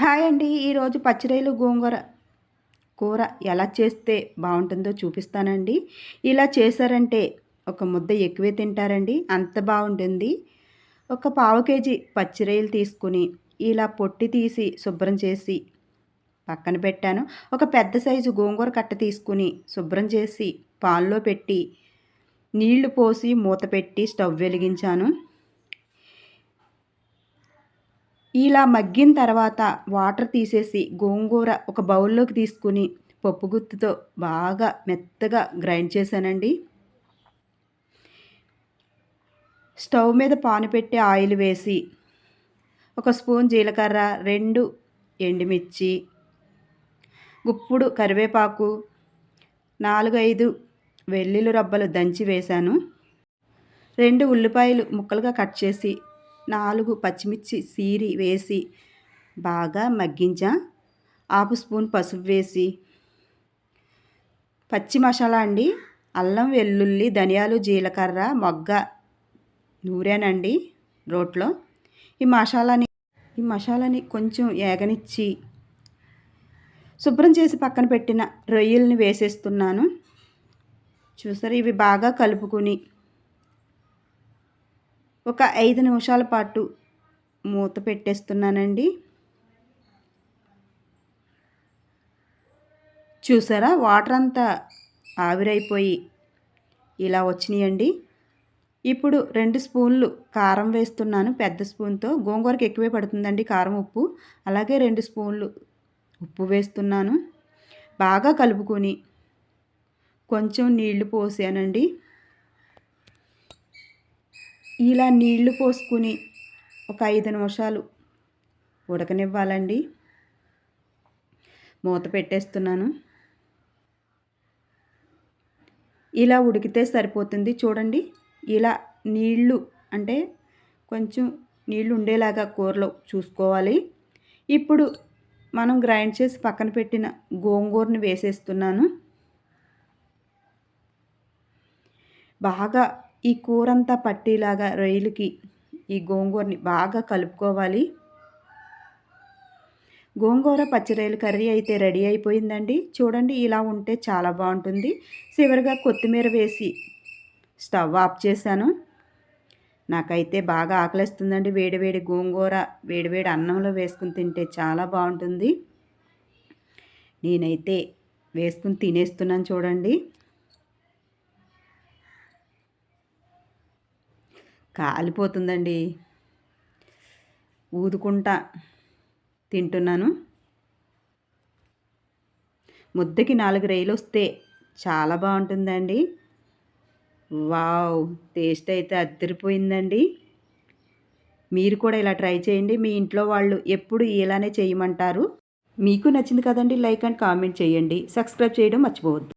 Hi అండి. ఈరోజు పచ్చిరొయ్యలు గోంగూర కూర ఎలా చేస్తే బాగుంటుందో చూపిస్తానండి. ఇలా చేశారంటే ఒక ముద్ద ఎక్కువే తింటారండి. అంత బాగుంటుంది. ఒక పావు కేజీ పచ్చిరొయ్యలు తీసుకుని ఇలా పొట్టి తీసి శుభ్రం చేసి పక్కన పెట్టాను. ఒక పెద్ద సైజు గోంగూర కట్ట తీసుకుని శుభ్రం చేసి పాల్లో పెట్టి నీళ్ళు పోసి మూత పెట్టి స్టవ్ వెలిగించాను. ఇలా మగ్గిన తర్వాత వాటర్ తీసేసి గోంగూర ఒక బౌల్లోకి తీసుకుని పప్పు గుత్తుతో బాగా మెత్తగా గ్రైండ్ చేశానండి. స్టవ్ మీద పాను పెట్టి ఆయిల్ వేసి ఒక స్పూన్ జీలకర్ర రెండు ఎండుమిర్చి గుప్పుడు కరివేపాకు నాలుగు ఐదు వెల్లుల్లి రబ్బలు దంచి వేశాను. రెండు ఉల్లిపాయలు ముక్కలుగా కట్ చేసి నాలుగు పచ్చిమిర్చి సీరి వేసి బాగా మగ్గించా. హాఫ్ స్పూన్ పసుపు వేసి. పచ్చి మసాలా అండి. అల్లం వెల్లుల్లి ధనియాలు జీలకర్ర మొగ్గ నూరానండి రోట్లో. ఈ మసాలాని ఈ మసాలాని కొంచెం ఏగనిచ్చి శుభ్రం చేసి పక్కన పెట్టిన రొయ్యల్ని వేసేస్తున్నాను. చూసారు ఇవి బాగా కలుపుకుని ఒక ఐదు నిమిషాల పాటు మూత పెట్టేస్తున్నానండి. చూసారా? వాటర్ అంతా ఆవిరైపోయి ఇలా వచ్చినాయండి. ఇప్పుడు రెండు స్పూన్లు కారం వేస్తున్నాను పెద్ద స్పూన్తో. గోంగూరకి ఎక్కువే పడుతుందండి కారం ఉప్పు. అలాగే రెండు స్పూన్లు ఉప్పు వేస్తున్నాను. బాగా కలుపుకొని కొంచెం నీళ్ళు పోసానండి. ఇలా నీళ్ళు పోసుకుని ఒక ఐదు నిమిషాలు ఉడకనివ్వాలండి. మూత పెట్టేస్తున్నాను. ఇలా ఉడికితే సరిపోతుంది. చూడండి ఇలా నీళ్ళు అంటే కొంచెం నీళ్ళు ఉండేలాగా కూరలో చూసుకోవాలి. ఇప్పుడు మనం గ్రైండ్ చేసి పక్కన పెట్టిన గోంగూరని వేసేస్తున్నాను. బాగా ఈ కూరంతా పట్టేలాగా రొయ్యలకి ఈ గోంగూరని బాగా కలుపుకోవాలి. గోంగూర పచ్చిరొయ్యల కర్రీ అయితే రెడీ అయిపోయిందండి. చూడండి ఇలా ఉంటే చాలా బాగుంటుంది. చివరిగా కొత్తిమీర వేసి స్టవ్ ఆఫ్ చేశాను. నాకైతే బాగా ఆకలిస్తుందండి. వేడివేడి గోంగూర వేడివేడి అన్నంలో వేసుకుని తింటే చాలా బాగుంటుంది. నేనైతే వేసుకుని తినేస్తున్నాను చూడండి. కాలిపోతుందండి. ఊదుకుంటా తింటున్నాను. ముద్దకి నాలుగు రైలు వస్తే చాలా బాగుంటుందండి. వావ్! టేస్ట్ అయితే అద్దరిపోయిందండి. మీరు కూడా ఇలా ట్రై చేయండి. మీ ఇంట్లో వాళ్ళు ఎప్పుడు ఇలానే చేయమంటారు. మీకు నచ్చింది కదండి లైక్ అండ్ కామెంట్ చేయండి. సబ్స్క్రైబ్ చేయడం మర్చిపోవద్దు.